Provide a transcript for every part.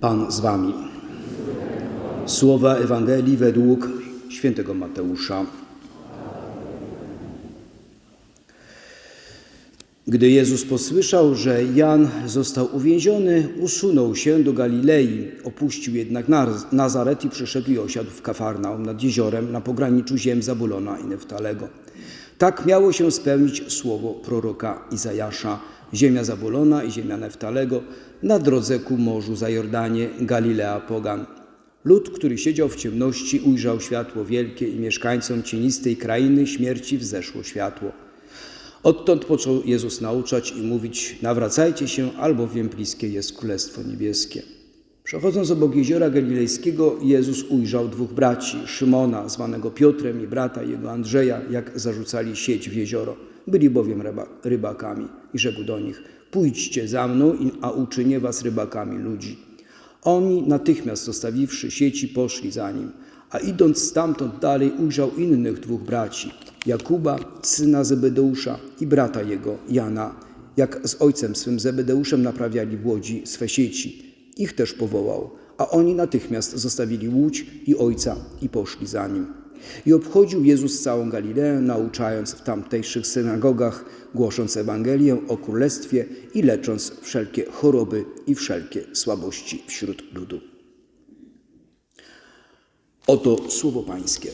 Pan z wami. Słowa Ewangelii według świętego Mateusza. Gdy Jezus posłyszał, że Jan został uwięziony, usunął się do Galilei. Opuścił jednak Naz- Nazaret i przyszedł i osiadł w Kafarnaum nad jeziorem na pograniczu ziem Zabulona i Neftalego. Tak miało się spełnić słowo proroka Izajasza. Ziemia Zabulona i ziemia Neftalego na drodze ku morzu za Jordanie, Galilea Pogan. Lud, który siedział w ciemności, ujrzał światło wielkie i mieszkańcom cienistej krainy śmierci wzeszło światło. Odtąd począł Jezus nauczać i mówić: Nawracajcie się, albowiem bliskie jest Królestwo Niebieskie. Przechodząc obok jeziora galilejskiego, Jezus ujrzał dwóch braci, Szymona, zwanego Piotrem, i brata jego Andrzeja, jak zarzucali sieć w jezioro. Byli bowiem ryba, rybakami. I rzekł do nich: Pójdźcie za mną, a uczynię was rybakami ludzi. Oni natychmiast zostawiwszy sieci, poszli za nim. A idąc stamtąd dalej, ujrzał innych dwóch braci: Jakuba, syna Zebedeusza, i brata jego, Jana, jak z ojcem swym Zebedeuszem naprawiali w łodzi swe sieci. Ich też powołał, a oni natychmiast zostawili łódź i ojca i poszli za nim. I obchodził Jezus całą Galileę, nauczając w tamtejszych synagogach, głosząc Ewangelię o Królestwie i lecząc wszelkie choroby i wszelkie słabości wśród ludu. Oto słowo Pańskie.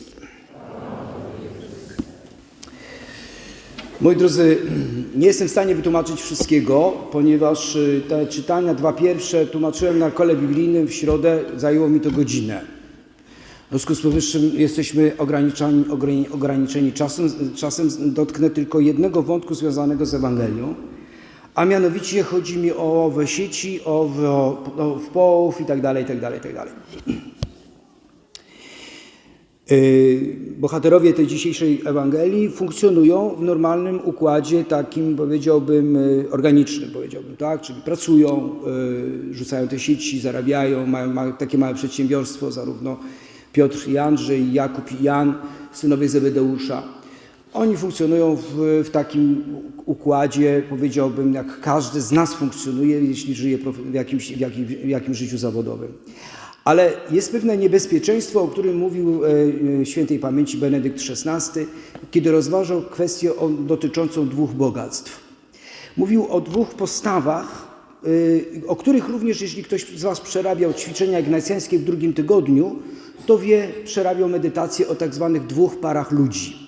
Moi drodzy, nie jestem w stanie wytłumaczyć wszystkiego, ponieważ y, te czytania, dwa pierwsze, tłumaczyłem na kole biblijnym w środę, zajęło mi to godzinę. W związku z powyższym jesteśmy ograniczeni, ograni- ograniczeni czasem, czasem dotknę tylko jednego wątku związanego z Ewangelią, a mianowicie chodzi mi o owe sieci, o, o, o połów i tak dalej, i tak dalej, i tak. Yy, Bohaterowie tej dzisiejszej Ewangelii funkcjonują w normalnym układzie takim, powiedziałbym, yy, organicznym, powiedziałbym, tak? Czyli pracują, yy, rzucają te sieci, zarabiają, mają takie małe przedsiębiorstwo, zarówno Piotr i Andrzej, Jakub i Jan, synowie Zebedeusza. Oni funkcjonują w, w takim układzie, powiedziałbym, jak każdy z nas funkcjonuje, jeśli żyje w jakimś, w jakim, w życiu zawodowym. Ale jest pewne niebezpieczeństwo, o którym mówił e, e, świętej pamięci Benedykt XVI, kiedy rozważał kwestię dotyczącą dwóch bogactw. Mówił o dwóch postawach, o których również, jeśli ktoś z Was przerabiał ćwiczenia ignacjańskie w drugim tygodniu, to wie, przerabiał medytację o tak zwanych dwóch parach ludzi.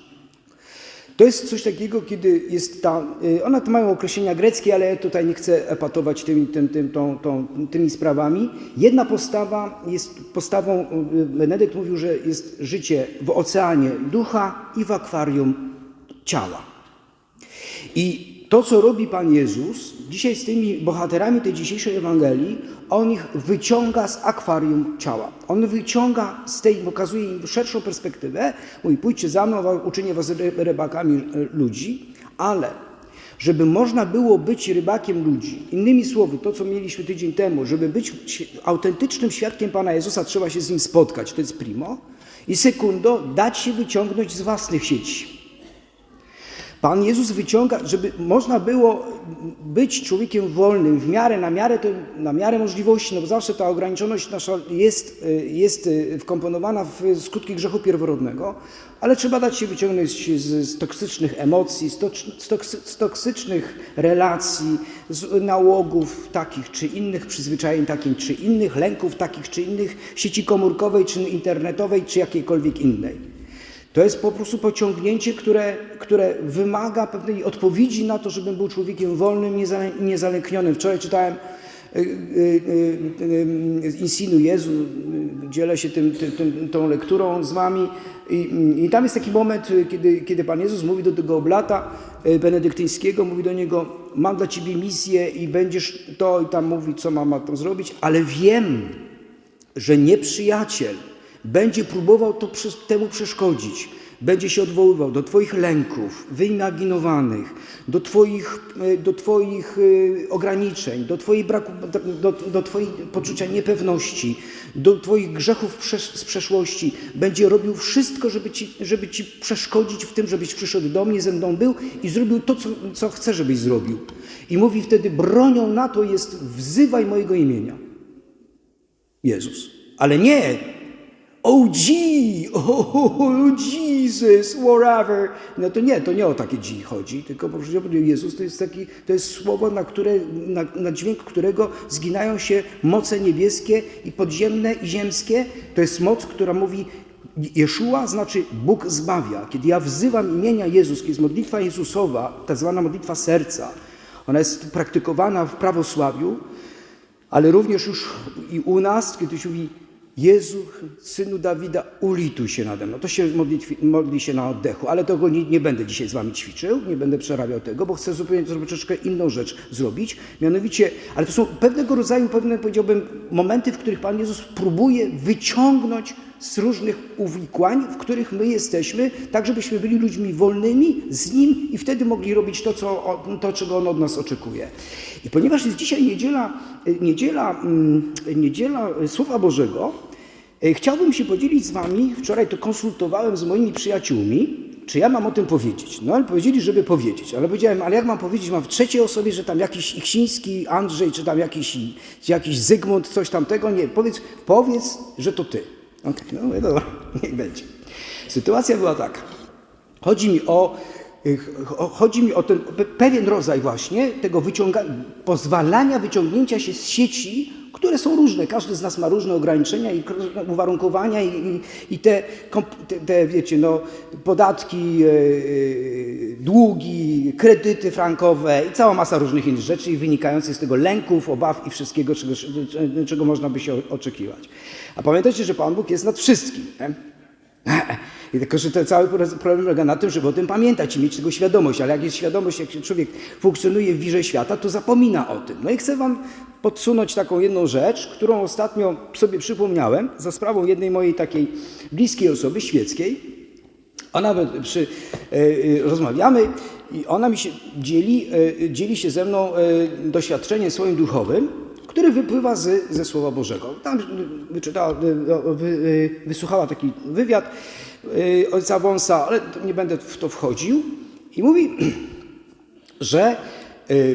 To jest coś takiego, kiedy jest ta. y, One to mają określenia greckie, ale ja tutaj nie chcę epatować tymi, tym, tym, tą, tą, tymi sprawami. Jedna postawa jest postawą, y, Benedykt mówił, że jest życie w oceanie ducha i w akwarium ciała. I to, co robi Pan Jezus dzisiaj z tymi bohaterami tej dzisiejszej Ewangelii, on ich wyciąga z akwarium ciała. On wyciąga z tej, pokazuje im szerszą perspektywę, mówi, pójdźcie za mną, uczynię was ry- rybakami e, ludzi, ale żeby można było być rybakiem ludzi, innymi słowy, to co mieliśmy tydzień temu, żeby być autentycznym świadkiem Pana Jezusa, trzeba się z Nim spotkać, to jest primo, i sekundo, dać się wyciągnąć z własnych sieci. Pan Jezus wyciąga, żeby można było być człowiekiem wolnym w miarę, na miarę, to, na miarę możliwości, no bo zawsze ta ograniczoność nasza jest, y, jest y, wkomponowana w skutki grzechu pierworodnego, ale trzeba dać się wyciągnąć z, z toksycznych emocji, z, z toksycznych relacji, z nałogów takich czy innych, przyzwyczajeń takich czy innych, lęków takich czy innych, sieci komórkowej czy internetowej czy jakiejkolwiek innej. To jest po prostu pociągnięcie, które, które wymaga pewnej odpowiedzi na to, żebym był człowiekiem wolnym i niezale- i niezalęknionym. Wczoraj czytałem y, y, y, Insinu Jezu, dzielę się tym, tym, tą lekturą z wami i, i tam jest taki moment, kiedy, kiedy Pan Jezus mówi do tego oblata benedyktyńskiego, mówi do niego, mam dla Ciebie misję i będziesz to i tam mówi, co mam ma zrobić, ale wiem, że nieprzyjaciel będzie próbował to, temu przeszkodzić. Będzie się odwoływał do Twoich lęków wyimaginowanych, do Twoich, e, do twoich e, ograniczeń, do Twojej braku, do, do Twojej poczucia niepewności, do Twoich grzechów z przeszłości. Będzie robił wszystko, żeby ci, żeby ci przeszkodzić w tym, żebyś przyszedł do mnie, ze mną był i zrobił to, co, co chcę, żebyś zrobił. I mówi wtedy, bronią na to jest wzywaj mojego imienia. Jezus. Ale nie Oh gee, oh Jesus, whatever. No to nie, to nie o takie G chodzi, tylko po prostu Jezus to jest taki, to jest słowo, na, które, na, na dźwięk którego zginają się moce niebieskie i podziemne i ziemskie. To jest moc, która mówi Jeszua znaczy Bóg zbawia. Kiedy ja wzywam imienia Jezus, kiedy jest modlitwa Jezusowa, tak zwana modlitwa serca, ona jest praktykowana w prawosławiu, ale również już i u nas, kiedy się mówi Jezu, Synu Dawida, ulituj się nade mną. To się modli, modli się na oddechu, ale tego nie, nie, będę dzisiaj z wami ćwiczył, nie będę przerabiał tego, bo chcę zupełnie troszeczkę inną rzecz zrobić. Mianowicie, ale to są pewnego rodzaju, pewne powiedziałbym, momenty, w których Pan Jezus próbuje wyciągnąć z różnych uwikłań, w których my jesteśmy, tak żebyśmy byli ludźmi wolnymi z Nim i wtedy mogli robić to, co, to czego On od nas oczekuje. I ponieważ jest dzisiaj niedziela, niedziela, niedziela Słowa Bożego, chciałbym się podzielić z Wami, wczoraj to konsultowałem z moimi przyjaciółmi, czy ja mam o tym powiedzieć. No ale powiedzieli, żeby powiedzieć, ale powiedziałem, ale jak mam powiedzieć, mam w trzeciej osobie, że tam jakiś Iksiński, Andrzej, czy tam jakiś, jakiś Zygmunt, coś tamtego, nie, powiedz, powiedz, że to Ty. Okej, okay, no dobra, niech będzie. Sytuacja była taka. Chodzi mi o, chodzi mi o ten pewien rodzaj właśnie tego wyciągania, pozwalania wyciągnięcia się z sieci, które są różne. Każdy z nas ma różne ograniczenia i uwarunkowania i, i, te, te, te, wiecie, no, podatki, yy, długi, kredyty frankowe i cała masa różnych innych rzeczy wynikających z tego lęków, obaw i wszystkiego, czego, czego można by się oczekiwać. A pamiętajcie, że Pan Bóg jest nad wszystkim. Nie? I tylko, że ten cały problem polega na tym, żeby o tym pamiętać i mieć tego świadomość, ale jak jest świadomość, jak człowiek funkcjonuje w wirze świata, to zapomina o tym. No i chcę Wam podsunąć taką jedną rzecz, którą ostatnio sobie przypomniałem za sprawą jednej mojej takiej bliskiej osoby, świeckiej. Ona przy, e, rozmawiamy i ona mi się dzieli, e, dzieli się ze mną doświadczeniem swoim duchowym, który wypływa z, ze Słowa Bożego. Tam wyczytała, wy, wysłuchała taki wywiad ojca Wąsa, ale nie będę w to wchodził. I mówi, że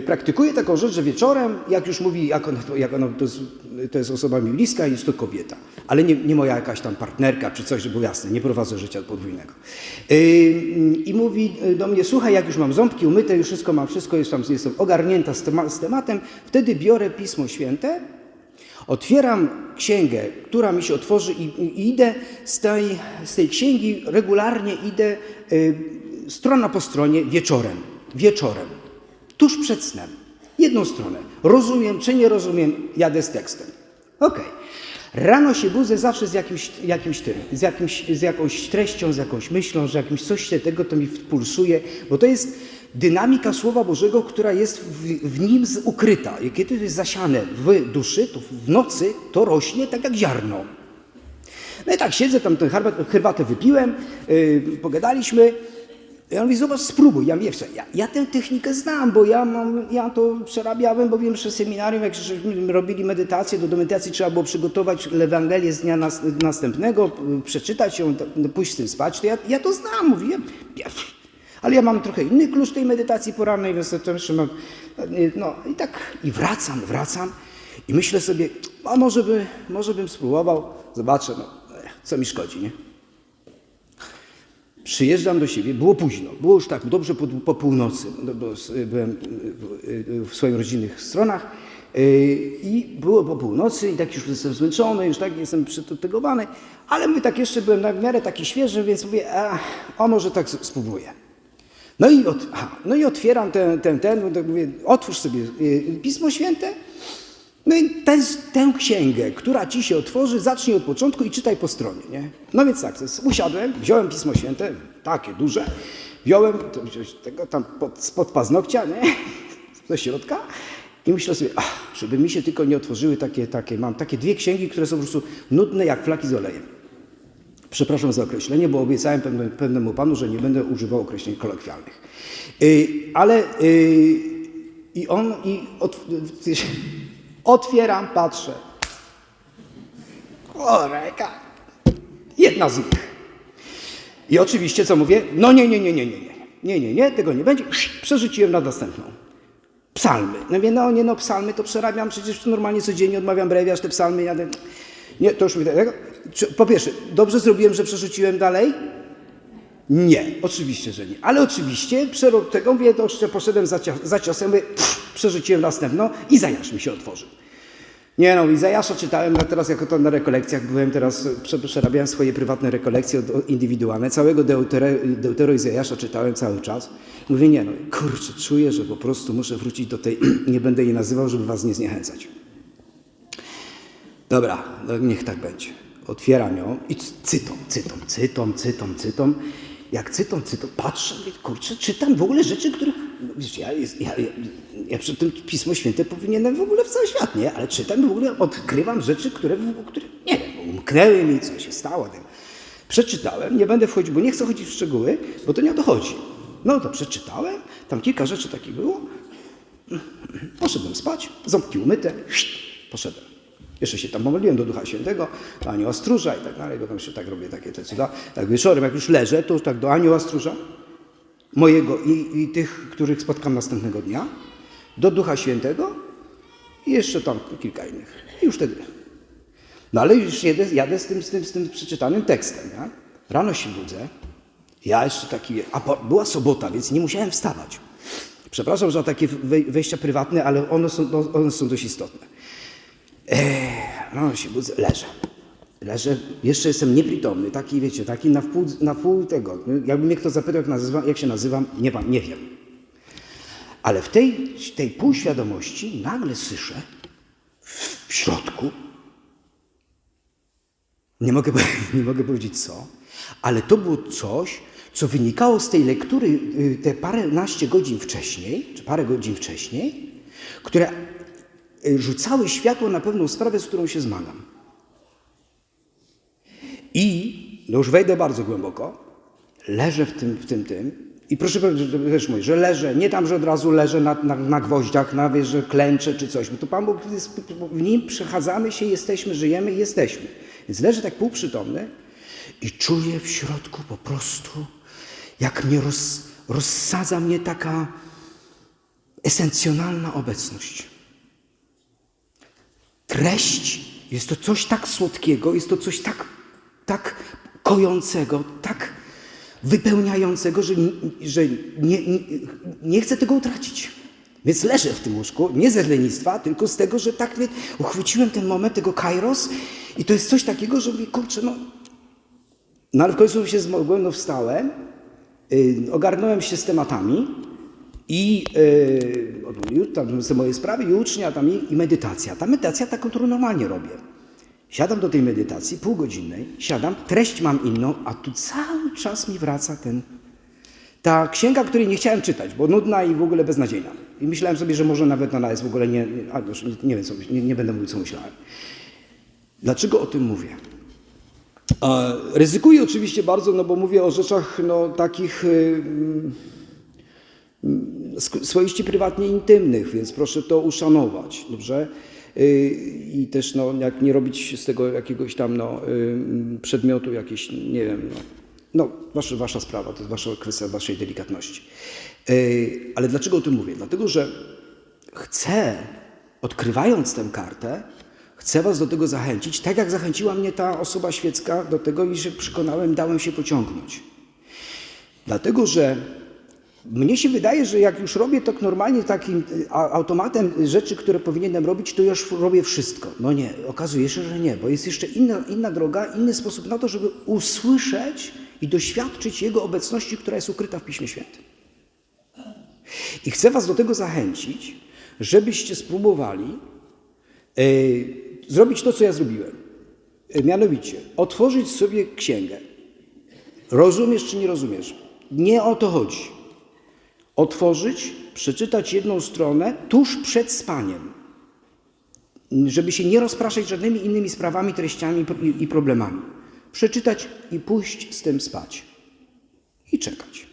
praktykuje taką rzecz, że wieczorem, jak już mówi, jak ona, jak ona to, jest, to jest osoba mi bliska, jest to kobieta, ale nie, nie moja jakaś tam partnerka czy coś, żeby było jasne, nie prowadzę życia podwójnego. I mówi do mnie, słuchaj, jak już mam ząbki umyte, już wszystko mam, wszystko jest tam, jestem ogarnięta z, tema, z tematem, wtedy biorę Pismo Święte, Otwieram księgę, która mi się otworzy i, i idę z tej, z tej księgi, regularnie idę y, strona po stronie wieczorem. Wieczorem tuż przed snem. Jedną stronę. Rozumiem czy nie rozumiem, jadę z tekstem. Okej. Okay. Rano się budzę zawsze z jakimś, jakimś tym, z, jakimś, z jakąś treścią, z jakąś myślą, że jakimś coś się tego to mi pulsuje, bo to jest dynamika Słowa Bożego, która jest w, w nim ukryta. I kiedy to jest zasiane w duszy, to w nocy to rośnie tak jak ziarno. No i tak siedzę, tam tę herbatę wypiłem, yy, pogadaliśmy, ja mówię, zobacz, spróbuj. Ja mówię, ja, ja tę technikę znam, bo ja, mam, ja to przerabiałem, bo wiem, że seminarium, jak żeśmy robili medytację, do, medytacji trzeba było przygotować Ewangelię z dnia nas, następnego, przeczytać ją, pójść z tym spać. To ja, ja to znam, mówię. Ja, ale ja mam trochę inny klucz tej medytacji porannej, więc jeszcze mam, no i tak, i wracam, wracam i myślę sobie, a może, by, może bym spróbował, zobaczę, no, co mi szkodzi, nie? Przyjeżdżam do siebie, było późno, było już tak dobrze po, po północy, no, byłem w swoich rodzinnych stronach i było po północy i tak już jestem zmęczony, już tak jestem przytegowany, ale mówię, tak jeszcze byłem na miarę taki świeży, więc mówię, a, a może tak spróbuję. No i, od, aha, no i otwieram ten, ten, ten, tak mówię, otwórz sobie Pismo Święte, no i ten, tę księgę, która ci się otworzy, zacznij od początku i czytaj po stronie, nie? No więc tak, usiadłem, wziąłem Pismo Święte, takie duże, wziąłem tego tam pod, spod paznokcia, nie? Do środka i myślę sobie, ach, żeby mi się tylko nie otworzyły takie, takie, mam takie dwie księgi, które są po prostu nudne jak flaki z olejem. Przepraszam za określenie, bo obiecałem pewne, pewnemu panu, że nie będę używał określeń kolokwialnych. Yy, ale yy, i on, i Otwieram, patrzę. Koreka. Jedna z nich. I oczywiście co mówię? No nie, nie, nie, nie, nie, nie. Nie, nie, nie, tego nie będzie. Przerzuciłem na następną. Psalmy. No mówię, no nie, no psalmy to przerabiam, przecież normalnie codziennie odmawiam brewiarz, te psalmy jadę. Nie, to już mi tego. Po pierwsze, dobrze zrobiłem, że przerzuciłem dalej? Nie, oczywiście, że nie. Ale oczywiście przerób tego, mówię, to jeszcze poszedłem za, cio- za ciosem, mówię, pff, przerzuciłem i Zajasz mi się otworzył. Nie no, Izajasza czytałem, a teraz jako to na rekolekcjach byłem, teraz prze- przerabiałem swoje prywatne rekolekcje indywidualne. Całego Deutero, Deutero Izajasza czytałem cały czas. Mówię, nie no, kurczę, czuję, że po prostu muszę wrócić do tej, nie będę jej nazywał, żeby was nie zniechęcać. Dobra, no niech tak będzie. Otwieram ją i cytom, cytom, cytom, cytom, cytom. Jak cytom, cytom, patrzę, kurczę, czytam w ogóle rzeczy, których, wiesz, ja, jest, ja, ja, ja przy tym Pismo Święte powinienem w ogóle w cały świat, nie? Ale czytam w ogóle odkrywam rzeczy, które, które nie wiem, umknęły mi, co się stało. Przeczytałem, nie będę wchodził, bo nie chcę chodzić w szczegóły, bo to nie o to chodzi. No to przeczytałem, tam kilka rzeczy takich było, Poszedłem spać, ząbki umyte, poszedłem. Jeszcze się tam pomodliłem do Ducha Świętego, do Anioła Stróża i tak dalej, bo tam jeszcze tak robię takie te cuda. Tak wieczorem, jak już leżę, to już tak do Anioła Stróża, mojego i, i tych, których spotkam następnego dnia, do Ducha Świętego i jeszcze tam kilka innych. I już wtedy. No ale już jedę, jadę z tym, z, tym, z tym przeczytanym tekstem. Ja? Rano się budzę, ja jeszcze taki, a była sobota, więc nie musiałem wstawać. Przepraszam za takie wej- wejścia prywatne, ale one są, no, one są dość istotne. Rano się budzę, leżę. Leżę, jeszcze jestem nieprzytomny, taki wiecie, taki na wpół, na pół tego. Jakby mnie kto zapytał, jak, nazywa, jak się nazywam, nie, nie wiem. Ale w tej, tej półświadomości nagle słyszę w, środku, nie mogę, nie mogę powiedzieć co, ale to było coś, co wynikało z tej lektury y, te paręnaście godzin wcześniej, czy parę godzin wcześniej, które rzucały światło na pewną sprawę, z którą się zmagam. I, no już wejdę bardzo głęboko, leżę w tym, w tym, tym i proszę też mówię, że leżę, nie tam, że od razu leżę na, na, na gwoździach, na wiesz, że klęczę czy coś, bo to Pan Bóg, jest, w Nim przechadzamy się, jesteśmy, żyjemy i jesteśmy. Więc leżę tak półprzytomny i czuję w środku po prostu, jak mnie roz, rozsadza mnie taka esencjonalna obecność. Treść jest to coś tak słodkiego, jest to coś tak, tak kojącego, tak wypełniającego, że, że nie, nie, nie chcę tego utracić. Więc leżę w tym łóżku, nie ze lenistwa, tylko z tego, że tak uchwyciłem ten moment tego kairos i to jest coś takiego, że mówię, kurczę, no... No ale w końcu się zmogłem, no wstałem, yy, ogarnąłem się z tematami i yy, tam te moje sprawy i ucznia tam i, i medytacja. Ta medytacja taką, którą normalnie robię. Siadam do tej medytacji półgodzinnej, siadam, treść mam inną, a tu cały czas mi wraca ten ta księga, której nie chciałem czytać, bo nudna i w ogóle beznadziejna. I myślałem sobie, że może nawet ona jest w ogóle nie, a, już nie, nie wiem, co, nie, nie będę mówił, co myślałem. Dlaczego o tym mówię? A, ryzykuję oczywiście bardzo, no bo mówię o rzeczach no, takich y, mm, swoiście prywatnie intymnych, więc proszę to uszanować, dobrze? Y, I też no, jak nie robić z tego jakiegoś tam no, y, przedmiotu, jakiejś, nie wiem, no, no wasza, wasza sprawa, to jest wasza kwestia waszej delikatności. Y, Ale dlaczego o tym mówię? Dlatego, że chcę, odkrywając tę kartę, chcę was do tego zachęcić, tak jak zachęciła mnie ta osoba świecka do tego i że przekonałem, dałem się pociągnąć. Dlatego, że mnie się wydaje, że jak już robię tak normalnie takim automatem rzeczy, które powinienem robić, to już robię wszystko. No nie, okazuje się, że nie, bo jest jeszcze inna, inna droga, inny sposób na to, żeby usłyszeć i doświadczyć Jego obecności, która jest ukryta w Piśmie Świętym. I chcę Was do tego zachęcić, żebyście spróbowali e, zrobić to, co ja zrobiłem. E, mianowicie, otworzyć sobie księgę. Rozumiesz czy nie rozumiesz? Nie o to chodzi. Otworzyć, przeczytać jedną stronę tuż przed spaniem, żeby się nie rozpraszać żadnymi innymi sprawami, treściami i- problemami. Przeczytać i pójść z tym spać. I czekać.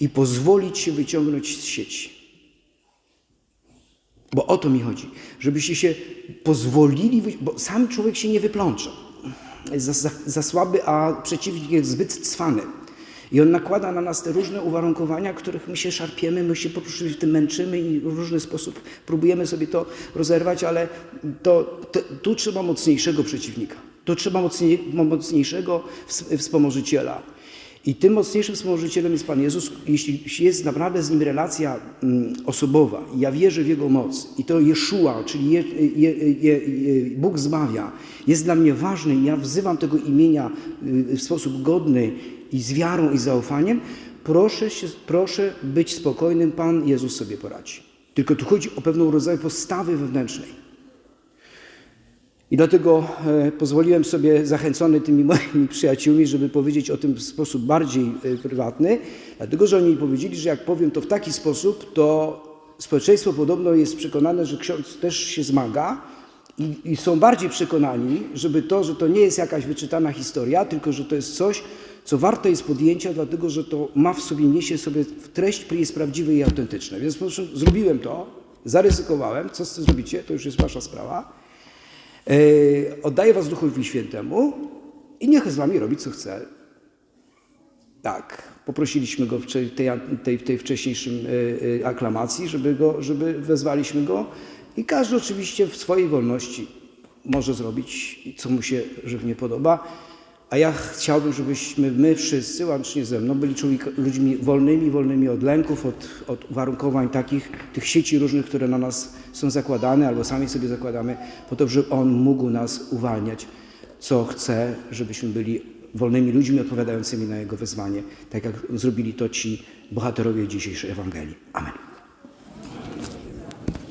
I pozwolić się wyciągnąć z sieci. Bo o to mi chodzi, żebyście się pozwolili, bo sam człowiek się nie wyplącze. Za, za, za słaby, a przeciwnik jest zbyt cwany. I On nakłada na nas te różne uwarunkowania, których my się szarpiemy, my się po prostu w tym męczymy i w różny sposób próbujemy sobie to rozerwać, ale to, to, tu trzeba mocniejszego przeciwnika. Tu trzeba mocniej, mocniejszego ws- wspomożyciela. I tym mocniejszym wspomożycielem jest Pan Jezus, jeśli jest naprawdę z Nim relacja mm, osobowa. Ja wierzę w Jego moc. I to Jeszua, czyli je, je, je, Bóg zbawia, jest dla mnie ważny i ja wzywam tego imienia y, w sposób godny i z wiarą i zaufaniem. Proszę, się, proszę być spokojnym, Pan Jezus sobie poradzi. Tylko tu chodzi o pewną rodzaj postawy wewnętrznej. I dlatego e, pozwoliłem sobie, zachęcony tymi moimi przyjaciółmi, żeby powiedzieć o tym w sposób bardziej e, prywatny, dlatego że oni mi powiedzieli, że jak powiem to w taki sposób, to społeczeństwo podobno jest przekonane, że ksiądz też się zmaga i, i są bardziej przekonani, żeby to, że to nie jest jakaś wyczytana historia, tylko że to jest coś, co warte jest podjęcia, dlatego że to ma w sobie, niesie sobie treść, która jest prawdziwa i autentyczna. Więc po prostu zrobiłem to, zaryzykowałem, co z tym zrobicie, to już jest wasza sprawa. Yy, oddaję was Duchowi Świętemu i niech z wami robi, co chce. Tak, poprosiliśmy go w tej, tej, tej wcześniejszym yy, yy, aklamacji, żeby, go, żeby wezwaliśmy go i każdy oczywiście w swojej wolności może zrobić, co mu się żywnie podoba. A ja chciałbym, żebyśmy my wszyscy, łącznie ze mną, byli ludźmi wolnymi, wolnymi od lęków, od, od uwarunkowań takich, tych sieci różnych, które na nas są zakładane albo sami sobie zakładamy, po to, żeby On mógł nas uwalniać, co chce, żebyśmy byli wolnymi ludźmi odpowiadającymi na Jego wezwanie, tak jak zrobili to ci bohaterowie dzisiejszej Ewangelii. Amen.